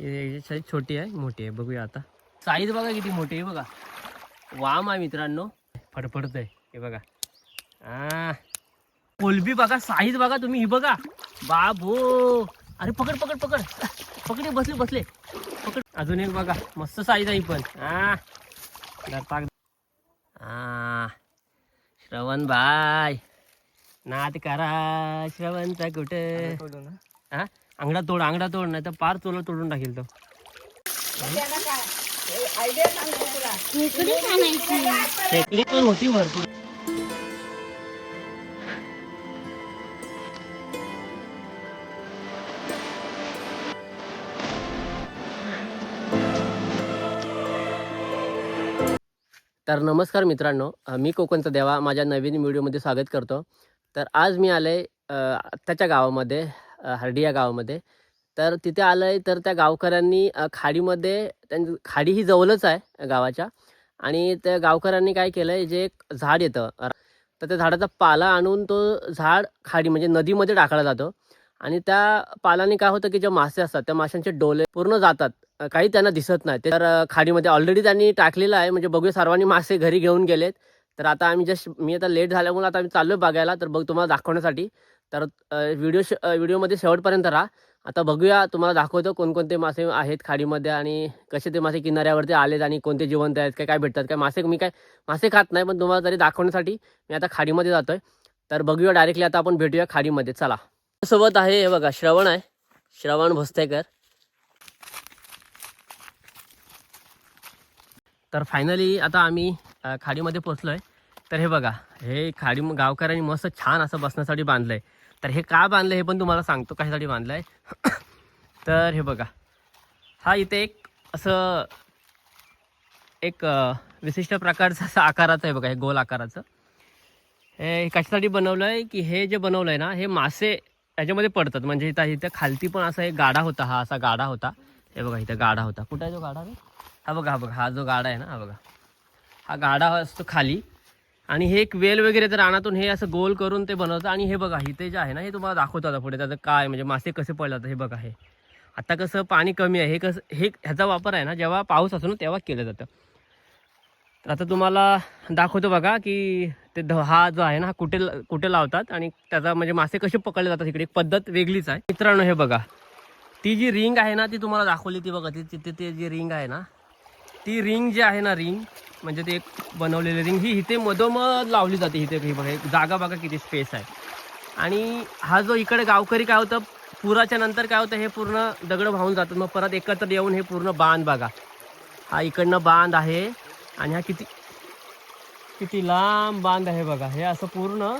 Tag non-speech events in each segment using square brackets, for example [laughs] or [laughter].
याची साईज छोटी आहे मोठी आहे. बघूया आता. साईज बघा किती मोठी आहे बघा. वाम आहे मित्रांनो. फडफडत आहे हे बघा. आ. कोलबी बघा साईज बघा तुम्ही ही बघा. बाबो. अरे पकड पकड पकड. पकड हे बसले बसले. पकड. अजून एक बघा मस्त साईज आहे ही पण. हा टाक हा श्रवण बाय. नाद करा श्रवणचा कुठं? हा अंगडा तोड अंगडा तोड नाही तर पार तोला तोडून टाकेल तो. पण होती भरपूर. तर नमस्कार मित्रांनो मी कोकणचा देवा. माझ्या नवीन व्हिडिओमध्ये स्वागत करतो. तर आज मी आले आत्ताच्या गावामध्ये. हर्डी या गावामध्ये. तर तिथे आलं आहे तर त्या गावकऱ्यांनी खाडीमध्ये त्यांची खाडी ही जवळच आहे गावाच्या. आणि त्या गावकऱ्यांनी काय केलं आहे जे एक झाड येतं तर त्या झाडाचा पाला आणून तो झाड खाडी म्हणजे नदीमध्ये टाकला जातो. आणि त्या पालाने काय होतं की जे मासे असतात त्या माशांचे डोले पूर्ण जातात. काही त्यांना दिसत नाही. तर खाडीमध्ये ऑलरेडी त्यांनी टाकलेलं आहे म्हणजे बघूया सर्वांनी मासे घरी घेऊन गेलेत. तर आता आम्ही जस्ट मी आता लेट झाल्यामुळे आता आम्ही चाललो बघायला तर बघ तुम्हाला दाखवण्यासाठी. तर व्हिडिओ श व्हिडिओमध्ये शेवटपर्यंत राहा. आता बघूया तुम्हाला दाखवतो कोणकोणते मासे आहेत खाडीमध्ये आणि कसे ते मासे किनाऱ्यावरती आलेत आणि कोणते जिवंत आहेत काय काय भेटतात. काय मासे मी काय मासे खात नाही पण तुम्हाला तरी दाखवण्यासाठी मी आता खाडीमध्ये जातोय. तर बघूया डायरेक्टली आता आपण भेटूया खाडीमध्ये. चला. सोबत आहे हे बघा श्रवण आहे. श्रवण भोसतेकर. तर फायनली आता आम्ही खाडीमध्ये पोचलो आहे तर हे बघा हे खाडी गावकऱ्यांनी मस्त छान असं बसण्यासाठी बांधलं आहे तर हे का बांधलं हे पण तुम्हाला सांगतो कशासाठी बांधलं आहे तर हे बघा हा इथे एक असं एक विशिष्ट प्रकारचं असं आकाराचं आहे बघा हे गोल आकाराचं. हे कशासाठी बनवलं आहे की हे जे बनवलं आहे ना हे मासे याच्यामध्ये पडतात. म्हणजे इथं इथं खालती पण असा एक गाडा होता हा असा गाडा होता. हे बघा इथं गाडा होता. कुठं आहे जो गाडा रे? हा बघा हा बघा हा जो गाडा आहे ना हा बघा. हा गाडा असतो खाली. आणि हे एक वेल वगैरे तर रानातून हे असं गोल करून ते बनवतं आणि हे बघा इथे जे आहे ना हे तुम्हाला दाखवतो आता पुढे. त्याचं काय म्हणजे मासे कसे पडतात हे बघा हे. आता कसं पाणी कमी आहे. हे कसं हे ह्याचा वापर आहे ना जेव्हा पाऊस असतो ना तेव्हा केलं जातं. तर आता तुम्हाला दाखवतो बघा की ते ध हा जो आहे ना हा कुठे कुठे लावतात आणि त्याचा म्हणजे मासे कसे पकडले जातात इकडे. एक पद्धत वेगळीच आहे. मित्रांनो हे बघा. ती जी रिंग आहे ना ती तुम्हाला दाखवली ती बघा. ती तिथे ते जी रिंग आहे ना ती रिंग जी आहे ना रिंग म्हणजे ते एक बनवलेली रिंग ही इथे मधोमध लावली जाते इथे. ही बघा एक जागा बघा किती स्पेस आहे. आणि हा जो इकडे गावकरी काय होतं पुराच्या नंतर काय होतं हे पूर्ण दगड वाहून जातात. मग परत एकत्र येऊन हे पूर्ण बांध बघा. हा इकडनं बांध आहे आणि हा किती किती लांब बांध आहे बघा. हे असं पूर्ण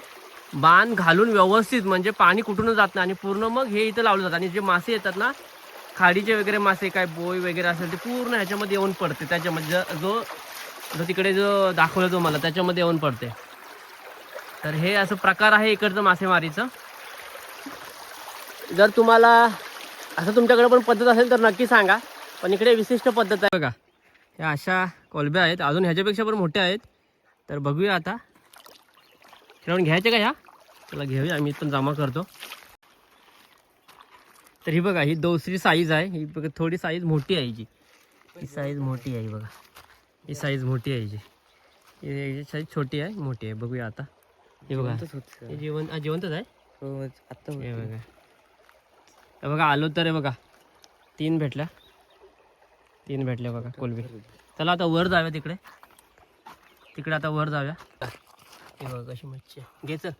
बांध घालून व्यवस्थित म्हणजे पाणी कुठूनच जात नाही आणि पूर्ण मग हे इथं लावलं जातं. आणि जे मासे येतात ना खाडीचे वगैरे मासे काय बोय वगैरे असेल ते पूर्ण ह्याच्यामध्ये येऊन पडते. त्याच्यामध्ये जो जो तिकडे जो दाखवलं जो मला त्याच्यामध्ये येऊन पडते. तर हे असं प्रकार आहे इकडचं मासेमारीचं. जर तुम्हाला असं तुमच्याकडे पण पद्धत असेल तर नक्की सांगा. पण इकडे विशिष्ट पद्धत आहे. बघा या अशा कोलब्या आहेत. अजून ह्याच्यापेक्षा पण मोठ्या आहेत. तर बघूया आता. खेळून घ्यायचे का ह्या? चला घेऊया. मी पण जमा करतो. तर ही बघा ही दुसरी साईज आहे. ही बघा थोडी साईज मोठी आहे हिची. ही साईज मोठी आहे बघा. ही साईज मोठी आहे हिची. ही साईज छोटी आहे मोठी आहे. बघूया आता. हे बघा. जेवण जिवंतच आहे? आता हे बघा. बघा आलो तर बघा. तीन भेटल्या. तीन भेटल्या बघा कोलबी. चला आता वर जाऊया तिकडे. तिकडे आता वर जाऊया. हे बघा कशी मच्छी घे चल.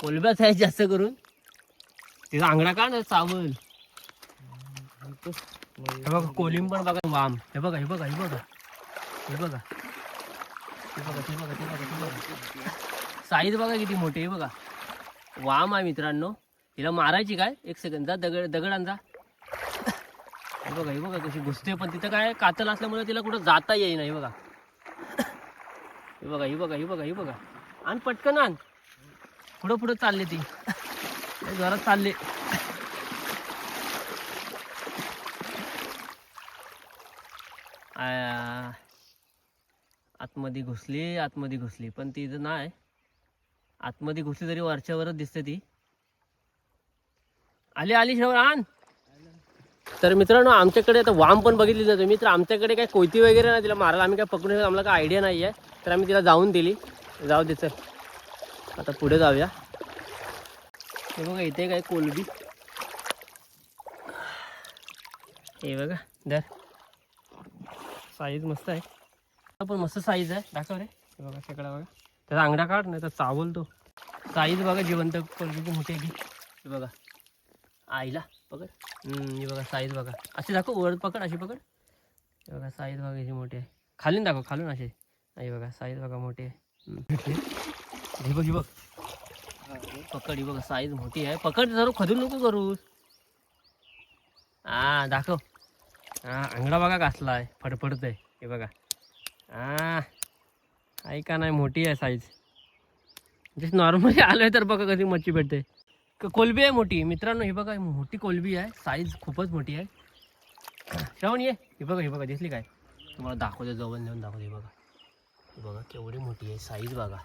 कोलब्याच आहे जास्त करून. तिचा आंगडा का ना चावल? हे बघा कोलिम पण बघा वाम. हे बघा हे बघा हे बघा. हे बघा. हे बघा ते बघा ते बघा ते बघा. साईज बघा किती मोठी आहे बघा. वाम आहे मित्रांनो. तिला मारायची काय? एक सेकंद जा दगड दगड हे बघा हे बघा कशी घुसते पण तिथं काय कातल असल्यामुळे तिला कुठं जाता येईना हे बघा. हे बघा हे बघा हे बघा हे बघा. आणि पटकन आण. पुढं पुढं चालले ती. जरा चालले. आतमध्ये घुसली आतमध्ये घुसली. पण ती इथं नाही आतमध्ये घुसली तरी वरच्यावरच दिसते ती. आली आली शेवर आण. तर मित्रांनो आमच्याकडे आता वाम पण बघितली जाते. तुम्ही तर आमच्याकडे काही कोयती वगैरे नाही तिला मारायला. आम्ही काय पकडून आम्हाला काय आयडिया नाही आहे तर आम्ही तिला जाऊन दिली. जाऊ दे चल. आता पुढे जाऊया. हे बघा इथे काय कोलबी. हे बघा धर. साईज मस्त आहे. पण मस्त साईज आहे. दाखव रे. हे बघा शेकडा बघा. त्याचा अंगडा काढ नाही तर चावल तो. साईज बघा जिवंत कोलबीची मोठी आहे हे बघा. आईला पकड. हे बघा साईज बघा. अशी दाखव वर पकड अशी पकड. हे बघा साईज बघा याची मोठी आहे. खालून दाखव खालून असे. हे बघा साईज बघा मोठी आहे. हे बघ हे बघ. पकड ही बघा साईज मोठी आहे. पकड जर खदून नको करू. हा दाखव. हा अंगडा बघा कसला आहे. फडफडत आहे हे बघा. हा ऐका नाही? मोठी आहे साईज जस्ट नॉर्मली [laughs] आलोय तर बघा कधी मच्छी भेटते. कोलबी आहे मोठी. मित्रांनो हे बघा मोठी कोलबी आहे. साईज खूपच मोठी आहे. श्रावण ये. हे बघा हे बघा दिसली काय? तुम्हाला दाखवते जवळ नेऊन दाखवते हे बघा. हे बघा केवढी मोठी आहे. साईज बघा.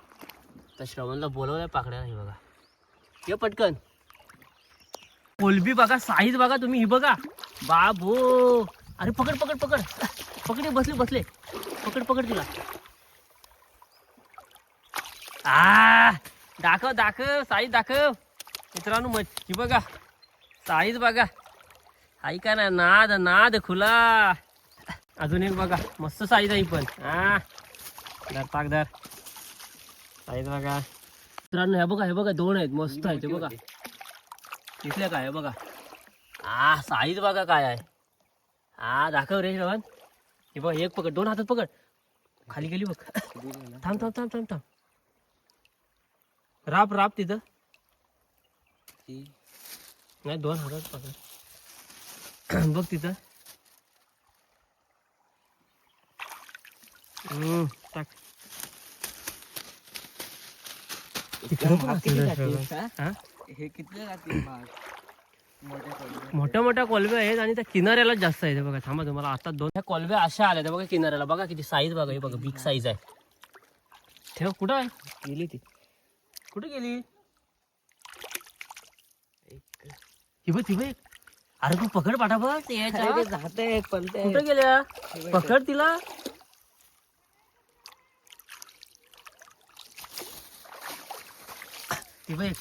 तर श्रवणला बोलवलंय पाकड्या हे बघा. ये पटकन. कोलबी बघा साईज बघा तुम्ही ही बघा. बाबो. अरे पकड पकड पकड. पकड बसले बसले. पकड पकड तिला. आ दाखव दाखव साईज दाखव. मित्रांनो मच्छी बघा. साईज बघा. ऐका ना नाद नाद खुला. अजून एक बघा. मस्त साईज आहे पण. हा दर पाकदार साईज बघा. मित्रांनो हे बघा हे बघा दोन आहेत मस्त आहेत बघा. दिसल्या काय बघा? हा साईज बघा काय आहे. हा दाखव रे श्रवण. हे बघ एक पकड दोन हातात पकड. खाली गेली बघ. थांब थांब थांब थांब थांब. राप राप तिथं. नाही दोन हातात पकड. बघ तिथं. हम्म, टाक. पण. हा? हे किती मोठ्या. मोठ्या मोठ्या कोलब्या आहेत आणि त्या किनाऱ्याला जास्त आहेत हे बघा. थांबा तुम्हाला आता दोन ह्या कोलब्या अशा आल्या त्या बघा किनाऱ्याला. बघा किती साईज बघा हे बघा बिग साईज आहे. ठेव कुठं आहे? गेली ती. कुठे गेली? ही बघ ती बघ. अरे तू पकड ते याच्या. अरे ते जाते पलते कुठे गेल्या? पकड तिला. ती बघ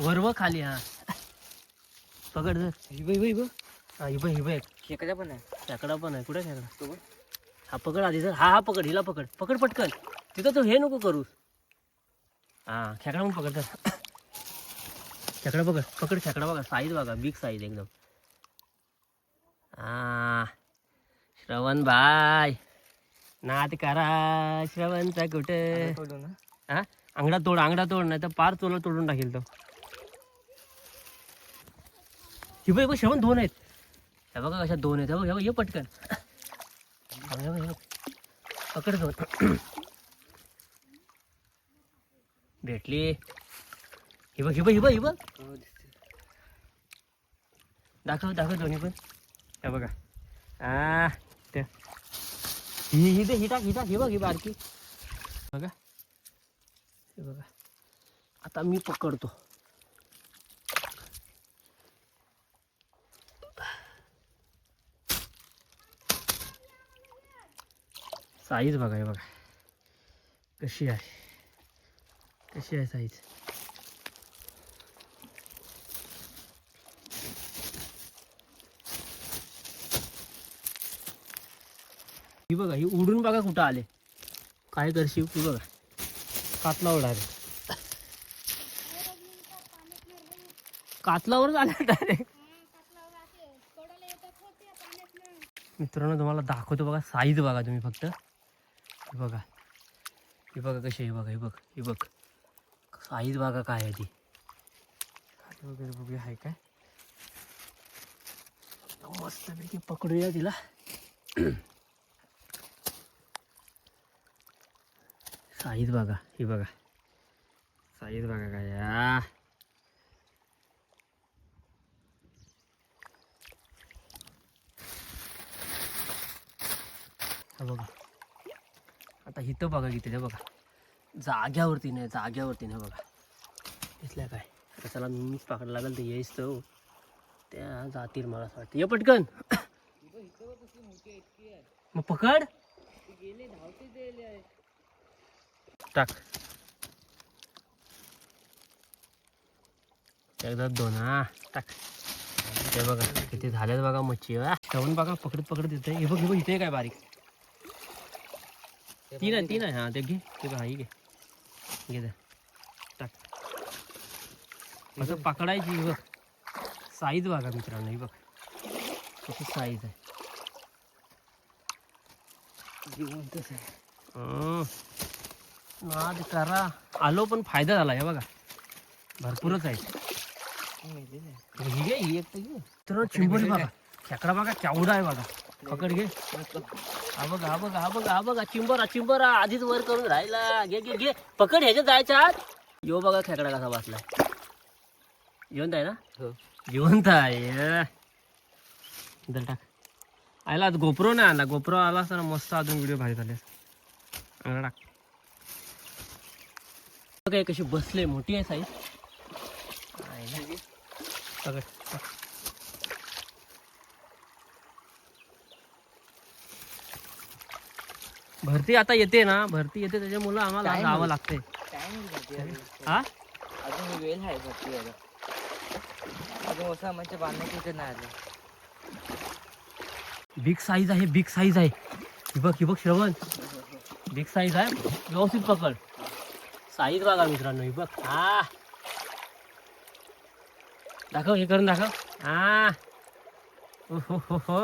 वरव खाली हा. पकड जर. ही बाई बाई हा ही ही बघ. खेकड्या पण आहे. खेकडा पण आहे. कुठे खेकडा तो. हा पकड आधी सर हा हा पकड. हिला पकड. पकड पटकन. तिथं तू हे नको करूस हा खेकडा पण पकड तर. खेकडा पकड पकड खेकडा बघा. साईज बघा. बिग साईज एकदम. हा. श्रवण भाई नाद करा. श्रवणचा कुठे? हा? अंगडा तोड अंगडा तोड नाही तर पार चोला तोडून टाकेल तो. ही बघ हे बघ, श्रवण दोन आहेत. हे बघा कशा दोन आहेत. हे बघ हे बघ, पटकन. हे बघ, हे बघ, पकड दोन भेटली. ही बघ ही बघ ही बघ ही बघ. दाखव दाखव दोन्ही पण. हे बघा. आ ते. ही ही टाक ही टाक ही बघ ही बारकी. बघा. हे बघा. आता मी पकडतो. साईज बघा हे बघा. कशी आहे? कशी आहे साईज? ही बघा ही उडून बघा कुठं आले. काय करशील तू बघा. कातला उडाले कातलावरच आले डायरेक्ट मित्रांनो तुम्हाला दाखवतो बघा साईज बघा तुम्ही फक्त. हे बघा. हे बघा कशी आहे, हे बघा हे बघ हे बघ. साईज बघा काय आहे ती. वगैरे बघूया आहे काय? मस्तपैकी पकडूया तिला. साईज बघा ही बघा. साईज बघा काय या बघा. आता इथं बघा किती ते बघा. जाग्यावरती नाही जाग्यावरती नाही बघा. दिसल्या काय? आता चला मीच पकडायला लागेल ते यायच तर त्या जातील मला असं वाटतं. ये पटकन. मग पकड. टाक एकदा दोन. हा टाक ते बघा किती झाल्यात बघा मच्छी हा. बघा पकडत पकडत येते हे बघ हे बघ इथे काय बारीक. तीन आहे तीन आहे. हा ते घे. ते बघा ही घे. घे. टाक असं पकडायची ही बघ. साईज बघा मित्रांनो ही बघ. साईज आहे. जिवंतच आहे. नाद करा. आलो पण फायदा झाला हे बघा. भरपूरच आहे. ही घे ही एक तर घे. तर चिंबोरी बघा. खेकडा बघा केवढा आहे बघा. पकड घे. हा बघा हा बघा हा बघा हा बघा. चिंबरा चिंबरा आधीच वर करून राहिला. घे घे घे. पकड ह्याच्यात जायच्या आत यो बघा खेकडा कसा बसलाय जिवंत आहे ना? हो. जिवंत आहे दर टाक. आयला आज गोप्रो नाही आला. गोप्रो आला असता ना मस्त अजून व्हिडिओ भारी झाले. अंगडा टाक बघा कशी बसले मोठी आहे साईज. भरती आता येते ना भरती येते त्याच्यामुळं आम्हाला जावं अजून. हा? अजून वेळ आहे भरती यायला. अजून वसा म्हणजे बांधण्याची इथे नाही आलं बिग साईज आहे बिग साईज आहे. बघ ही बघ श्रवण. बिग साईज आहे. व्यवस्थित पकड. साईज बघा मित्रांनो ही बघ. हा. दाखव हे करून दाखव. हा. हो हो हो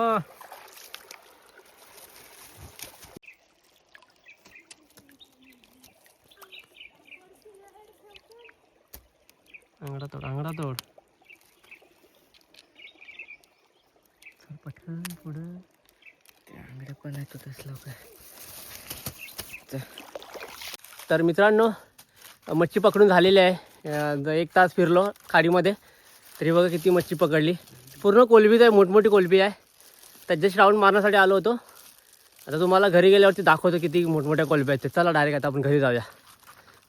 अंगडा तोड अंगडा तोड. चल पटकन पुढं. आंगड्या पण आहेत तसं लवकर. तर मित्रांनो मच्छी पकडून झालेली आहे. एक तास फिरलो खाडीमध्ये. तरी बघा किती मच्छी पकडली. पूर्ण कोलबीच आहे मोठमोठी कोलबी आहे. त्याच्या राऊंड मारण्यासाठी आलो होतो. आता तुम्हाला घरी गेल्यावरती दाखवतो किती मोठमोठ्या कोलब्या आहेत. चला डायरेक्ट आता आपण घरी जाऊया.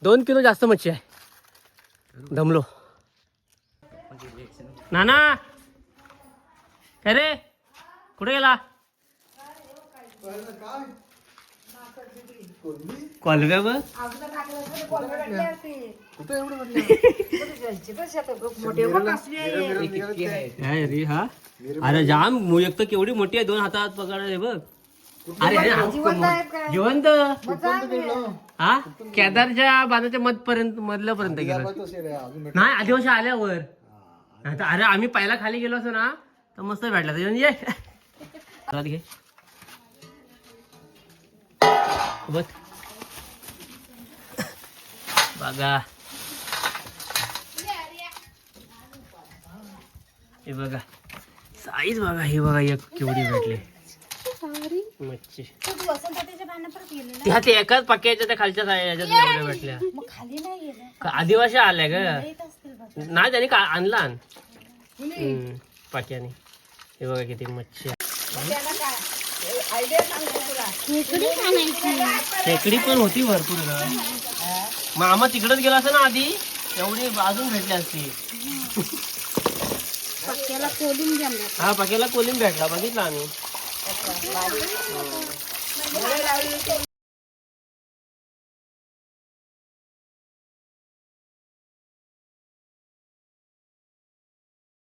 दोन किलो जास्त मच्छी आहे. दमलो. नाना! अरे रे? कुठे गेला? कोलब्या [laughs] बघ काय रे हा? अरे जाम मु- एक तर केवढी मोठी आहे दोन हातात पकडायला बघ. अरे अरे हा- जिवंत. हा? केदारच्या बांधाच्या मध पर्यंत मधल्या पर्यंत गेलो नाही आदिवासी आल्यावर. अरे आम्ही पहिला खाली गेलो असतो ना तर मस्त भेटला. ये. [laughs] घे. बघ बघा. हे बघा. साईज बघा हे बघा एक केवढी भेटली. मच्छी. ह्या ते एकाच पक्याच्या त्या खालच्या ह्याच्यात एवढ्या भेटल्या. आदिवासी आल्या ग. नाही त्यांनी का आणला पाक्याने हे बघा किती मच्छी खेकडी पण होती भरपूर ग. मग आम्हा तिकडच गेला असं ना आधी एवढी अजून भेटली असती. हा पाक्याला कोलिम भेटला बघितला आम्ही.